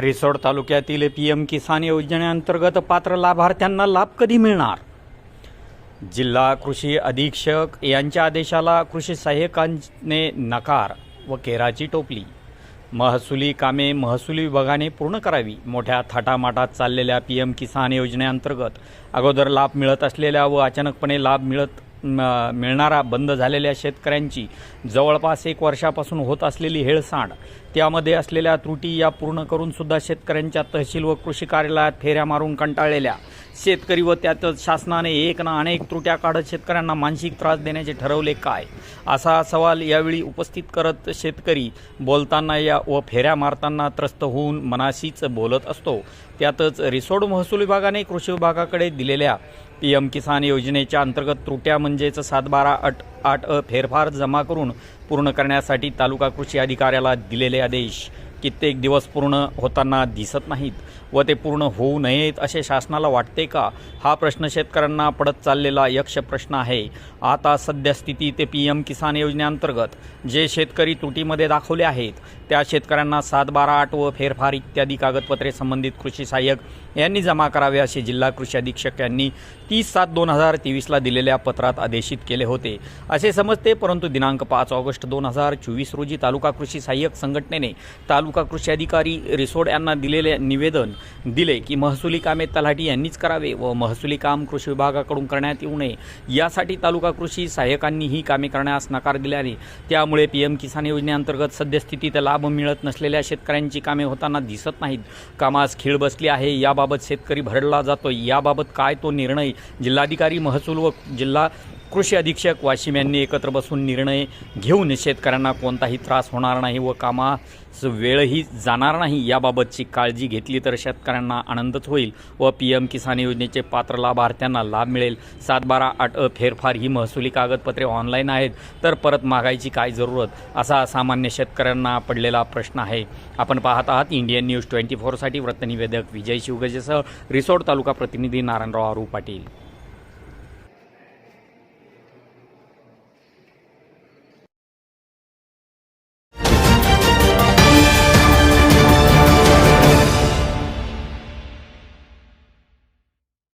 रिसोड तालुक्यातील P M किसान योजनेअंतर्गत पात्र लाभार्थ्यांना लाभ कधी मिळणार? जिल्हा कृषी अधीक्षक यांच्या आदेशाला कृषी सहाय्यकांने नकार व केराची टोपली. महसुली कामे महसुली विभागाने पूर्ण करावी. मोठ्या थाटामाटात चाललेल्या पी एम किसान योजनेअंतर्गत अगोदर लाभ मिळत असलेल्या व अचानकपणे लाभ मिळत मिळणारा बंद झालेल्या शेतकऱ्यांची जवळपास एक वर्षापासून होत असलेली हेळसांड त्यामध्ये असलेल्या त्रुटी या पूर्ण करूनसुद्धा शेतकऱ्यांच्या तहसील व कृषी कार्यालयात फेऱ्या मारून कंटाळलेल्या शेतकरी व त्यातच शासनाने एक ना अनेक त्रुट्या काढत शेतकऱ्यांना मानसिक त्रास देण्याचे ठरवले काय? असा सवाल यावेळी उपस्थित करत शेतकरी बोलताना या व फेऱ्या मारताना त्रस्त होऊन मनाशीच बोलत असतो. त्यातच रिसोड महसूल विभागाने कृषी विभागाकडे दिलेल्या पी एम किसान योजनेच्या अंतर्गत त्रुट्या म्हणजेच सात बारा अट आठ अ फेरफार जमा करून पूर्ण करण्यासाठी तालुका कृषी अधिकाऱ्याला दिलेले आदेश. कित्येक दिवस पूर्ण होताना दिसत नाहीत व ते पूर्ण होऊ नयेत असे शासनाला वाटते का? हा प्रश्न शेतकऱ्यांना पडत चाललेला यक्ष प्रश्न आहे. आता सद्यस्थिती ते पी एम किसान योजनेअंतर्गत जे शेतकरी त्रुटीमध्ये दाखवले आहेत त्या शेतकऱ्यांना सात बारा आठ व फेरफार इत्यादी कागदपत्रे संबंधित कृषी सहाय्यक यांनी जमा करावे असे जिल्हा कृषी अधीक्षक यांनी तीस सात दोन हजार तेवीसला दिलेल्या पत्रात आदेशित केले होते. असे समजते परंतु दिनांक पाच ऑगस्ट दोन हजार चोवीस रोजी तालुका कृषी सहाय्यक संघटनेने तालुका कृषी अधिकारी रिसोड यांना दिलेले निवेदन दिले की महसुली कामे तलाठी यांनीच करावे व महसुली काम कृषी विभागाकडून करण्यात येऊ नये. यासाठी तालुका कृषी सहाय्यकांनी ही कामे करण्यास नकार दिल्याने त्यामुळे पी एम किसान योजनेअंतर्गत सद्यस्थितीत लाभ मिळत नसलेल्या शेतकऱ्यांची कामे होताना दिसत नाहीत. कामास खीळ बसली आहे याबाबत शेतकरी भरडला जातो याबाबत काय तो निर्णय? जिल्हाधिकारी महसूल व जिल्हा कृषी अधीक्षक वाशिम यांनी एकत्र बसून निर्णय घेऊन शेतकऱ्यांना कोणताही त्रास होणार नाही व कामास वेळही जाणार नाही याबाबतची काळजी घेतली तर शेतकऱ्यांना आनंदच होईल व पी एम किसान योजनेचे पात्र लाभार्थ्यांना लाभ मिळेल. सात बारा आठ अ फेरफार ही महसुली कागदपत्रे ऑनलाईन आहेत तर परत मागायची काय जरूरत? असा सामान्य शेतकऱ्यांना पडलेला प्रश्न आहे. आपण पाहत आहात इंडियन न्यूज ट्वेंटी फोरसाठी वृत्तनिवेदक विजय शिवगजेसह रिसोड तालुका प्रतिनिधी नारायणराव आरू पाटील.